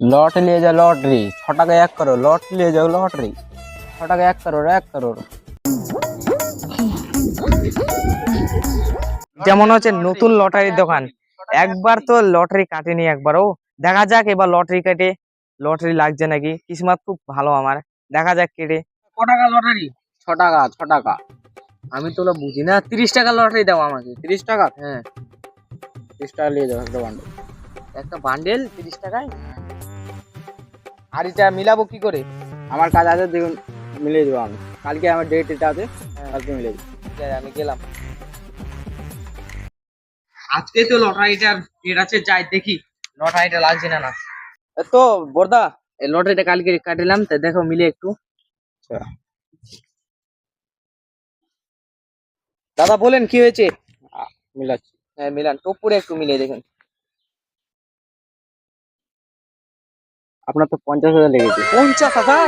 Lot ले जा lottery छ টাকা এক করো লট নিয়ে যাও লটারি ছ টাকা এক করো এক করো যেমন হচ্ছে নতুন লটারির দোকান একবার তো লটারি কাটেনি একবারও দেখা যাক এবার লটারি কাটে লটারি লাগছে নাকি কিসমত খুব ভালো আমার দেখা যাক কেটে ক টাকা লটারি ছ টাকা ছ টাকা আমি তো ওগুলো বুঝি না তিরিশ টাকা লটারি দাও আমাকে তিরিশ টাকা হ্যাঁ তিরিশ টাকা নিয়ে যাও একটা বান্ডেল একটা বান্ডেল তিরিশ টাকায় আর এটা মিলাবো কি করে? আমার কাজ আছে দেখুন মিলিয়ে দেবো আমি। কালকে আমার ডেট এটা আছে কালকে মিলিয়ে দেবো। ঠিক আছে, আমি গেলাম। আজকে তো লটারিটার ডেট আছে যাই দেখি। লটারিটা লাগছে না না। তো বর্দা এই লটারিটা কালকে কাটিলাম তো দেখো মিলে একটু। আচ্ছা। দাদা বলেন কি হয়েছে? মিলাচ্ছি। হ্যাঁ মিলান টপুরে একটু মিলিয়ে দেখুন। আপনার তো পঞ্চাশ হাজার লেগেছে। পঞ্চাশ হাজার?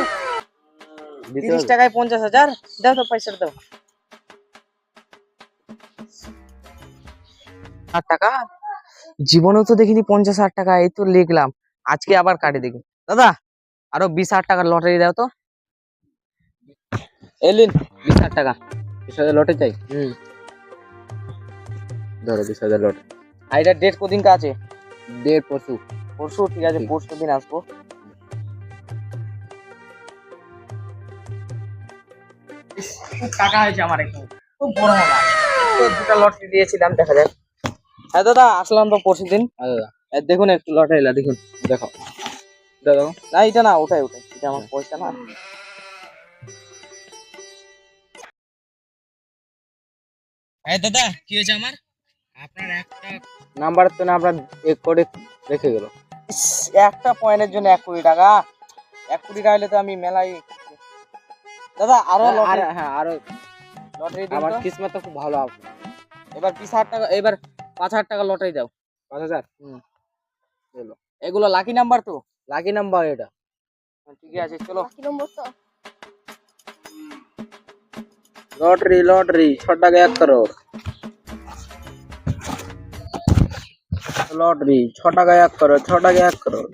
তিরিশ টাকায় পঞ্চাশ হাজার? দাও তো পয়সাটা দাও। টাকা? জীবনেও তো দেখিনি পঞ্চাশ হাজার টাকা এই তো লিখলাম। আজকে আবার কাটে দেখি দাদা আরও বিশ হাজার টাকার লটারি দাও তো। এলিন বিশ হাজার টাকা। বিশ হাজার লটে চাই। হুম। ধরো বিশ হাজার লটে আর এটা ডেট কদিনকা আছে? দেড় পরশু। পরশু ঠিক আছে পরশু দিন আসব। খুব টাকা হয়েছে আমার এখন। খুব বড় মামা তো দুটা লটারি দিয়েছিলাম দেখা যাক। হ্যাঁ দাদা আসলাম তো পরশু দিন। আচ্ছা দেখুন একটু লটারি দেখুন। দেখো। দেখো না এটা না ওটাই ওটাই। এটা আমার পয়সা না। হ্যাঁ দাদা কি হয়েছে আমার? আপনার একটা নাম্বার তো না আপনার এক করে রেখে গেল। একটা পয়েন্টের জন্য এক কোটি টাকা। এক কোটি টাকা হলে তো আমি মেলায় দাদা আরও লটারি। হ্যাঁ আরও লটারি দিন আমার কিসমত তো খুব ভালো আছে এবার বিশ হাজার টাকা এবার পাঁচ হাজার টাকা লটারি দাও। পাঁচ হাজার? এগুলো লাকি নাম্বার তো? লাকি নাম্বার এটা। ঠিক আছে চলো। লটারি লটারি ছ টাকা এক করোড় লটারি ছ টাকা এক করোড় ছ টাকা এক করোড়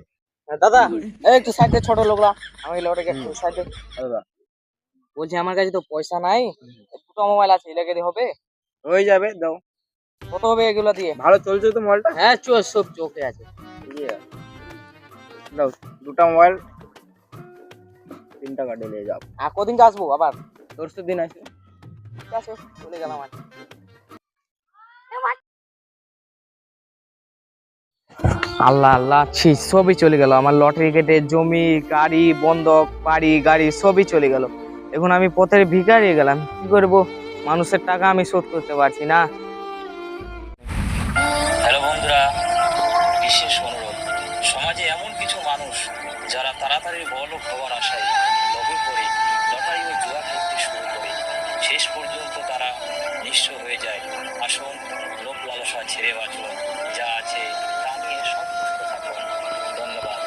হ্যাঁ, দাদা এই একটু সাইডে ছোট লোকরা আমি লটারি একটু সাইডে। দাদা। বলছি আমার কাছে তো পয়সা নাই দুটো মোবাইল আছে এলাকা দিয়ে হবে? হয়ে যাবে দাও। কত হবে এগুলো দিয়ে? ভালো চলছে তো মোবাইলটা হ্যাঁ চো সব চোখে আছে। দাও দুটা মোবাইল তিন টাকা ডেলে যাও। আর কদিন আসব আবার? পরশু দিন আছে। ঠিক আছে চলে গেলাম আর। আল্লাহ আল্লাহ ছি সবই চলে গেল। আমার লটারি কেটে জমি গাড়ি বন্ধক বাড়ি গাড়ি সবই চলে গেল। এখন আমি পথের ভিকারিয়ে গেলাম। কি করব? মানুষের টাকা আমি শোধ করতে পারছি না। হ্যালো বন্ধুরা বিশেষ অনুরোধ। সমাজে এমন কিছু মানুষ যারা তাড়াতাড়ি বড় খবর আশায় লবে করে লটারি ও জুয়া খেলতে শুরু করে শেষ পর্যন্ত তারা নিঃস্ব হয়ে যায়। আসুন লোক লালসা ছেড়ে বাঁচুন। যা আছে তা নিয়ে সন্তুষ্ট থাকুন। ধন্যবাদ।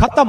খতম।